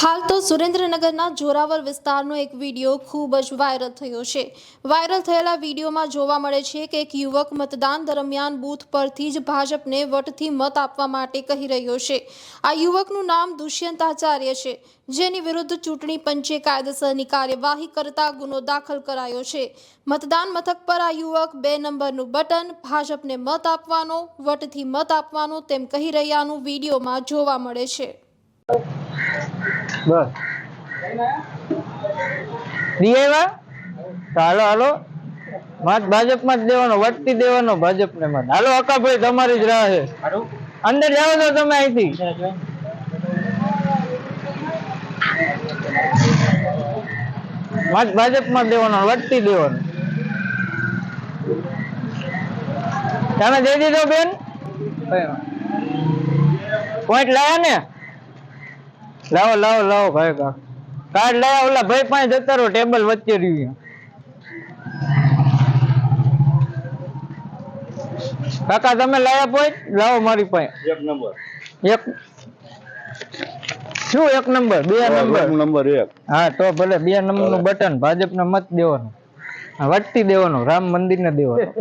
હાલ તો સુરેન્દ્રનગરના જોરાવર વિસ્તારનો એક વીડિયો ખૂબ જ વાયરલ થયો છે. વાયરલ થયેલા વિડીયોમાં જોવા મળે છે કે એક યુવક મતદાન દરમિયાન બૂથ પરથી જ ભાજપને વટથી મત આપવા માટે કહી રહ્યો છે. આ યુવકનું નામ દુષ્યંત આચાર્ય છે, જેની વિરુદ્ધ ચૂંટણી પંચે કાયદેસરની કાર્યવાહી કરતા ગુનો દાખલ કરાયો છે. મતદાન મથક પર આ યુવક બે નંબરનું બટન, ભાજપને મત આપવાનો, વટથી મત આપવાનો તેમ કહી રહ્યાનું વિડીયોમાં જોવા મળે છે. બસ. તો હાલો હાલો. મત ભાજપમાં જ દેવાનો વટતી દેવાનો ભાજપને મત. હાલો અકાભાઈ તમારી જ રાહ છે. અંદર જાઓ છો તમે અહીંથી. મત ભાજપમાં દેવાનો વટતી દેવાનો. તમે દઈ દીધો બેન? પોઈન્ટ લાયા ને? લાવો લાવો લાવો ભાઈ કા કાર્ડ લઈ ઓલા ભાઈ પાસે જતા રહો ટેબલ વચ્ચે રહ્યું કાકા તમે લાયા પોઈન્ટ? લાવો મારી પાસે. એક નંબર. એક શું એક નંબર? બે નંબર? નંબર એક. હા તો ભલે બે નંબરનું બટન ભાજપ ને મત દેવાનું. વટતી દેવાનું રામ મંદિર ને દેવાનું.